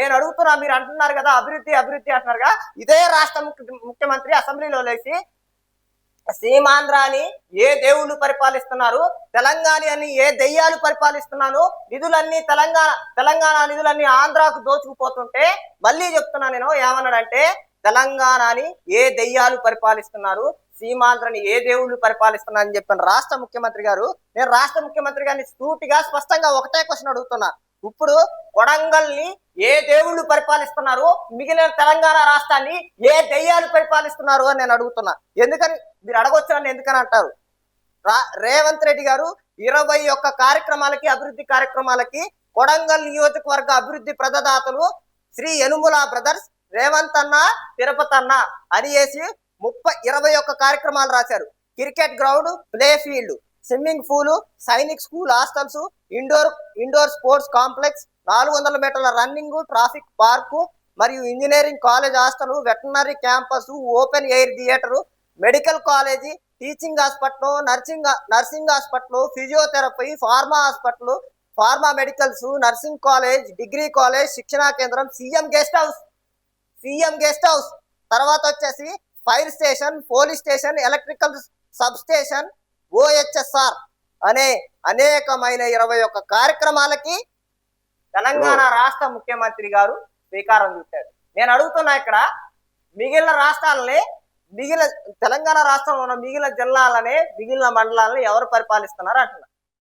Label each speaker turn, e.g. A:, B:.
A: నేను అడుగుతున్నా మీరు అంటున్నారు కదా అభివృద్ధి అభివృద్ధి అంటున్నారుగా. ఇదే రాష్ట్ర ముఖ్య- ముఖ్యమంత్రి అసెంబ్లీలో లేచి సీమాంధ్రాని ఏ దేవుళ్ళు పరిపాలిస్తున్నారు తెలంగాణ అని ఏ దెయ్యాలు పరిపాలిస్తున్నాను నిధులన్నీ తెలంగాణ తెలంగాణ నిధులన్నీ ఆంధ్రాకు దోచుకుపోతుంటే మళ్ళీ చెప్తున్నా నేను ఏమన్నాడంటే తెలంగాణని ఏ దెయ్యాలు పరిపాలిస్తున్నారు సీమాంధ్రని ఏ దేవుళ్ళు పరిపాలిస్తున్నారు అని చెప్పిన రాష్ట్ర ముఖ్యమంత్రి గారు నేను రాష్ట్ర ముఖ్యమంత్రి గారిని సూటిగా స్పష్టంగా ఒకటే క్వశ్చన్ అడుగుతున్నా. ఇప్పుడు కొడంగల్ని ఏ దేవుళ్ళు పరిపాలిస్తున్నారు? మిగిలిన తెలంగాణ రాష్ట్రాన్ని ఏ దెయ్యాలు పరిపాలిస్తున్నారు అని నేను అడుగుతున్నా. ఎందుకని? మీరు అడగొచ్చు అని ఎందుకని అంటారు? రా- రేవంత్ రెడ్డి గారు ఇరవై ఒక్క కార్యక్రమాలకి అభివృద్ధి కార్యక్రమాలకి కొడంగల్ నియోజకవర్గ అభివృద్ధి ప్రదదాతలు శ్రీ యనుముల బ్రదర్స్ రేవంత్ అన్న తిరుపతి అన్న అని వేసి ముప్పై ఇరవై ఒక్క కార్యక్రమాలు రాశారు. Cricket ground play field. Swimming pool Sainik school hostels indoor indoor sports complex నాలుగు వందల మీటర్ల రన్నింగ్ ట్రాఫిక్ పార్కు మరియు engineering college hostel veterinary campus open air theatre medical college teaching hospital nursing nursing hospital physiotherapy pharma hospital pharma medicals nursing college degree college శిక్షణా కేంద్రం CM guest house. CM guest house. తర్వాత వచ్చేసి fire station police station electrical sub station OHSR అనే అనేకమైన ఇరవై ఒక్క కార్యక్రమాలకి తెలంగాణ రాష్ట్ర ముఖ్యమంత్రి గారు శ్రీకారం చుట్టారు. నేను అడుగుతున్నా ఇక్కడ మిగిలిన రాష్ట్రాలని మిగిలిన తెలంగాణ రాష్ట్రంలో ఉన్న మిగిలిన జిల్లాలనే మిగిలిన మండలాలని ఎవరు పరిపాలిస్తున్నారు అంటున్నా?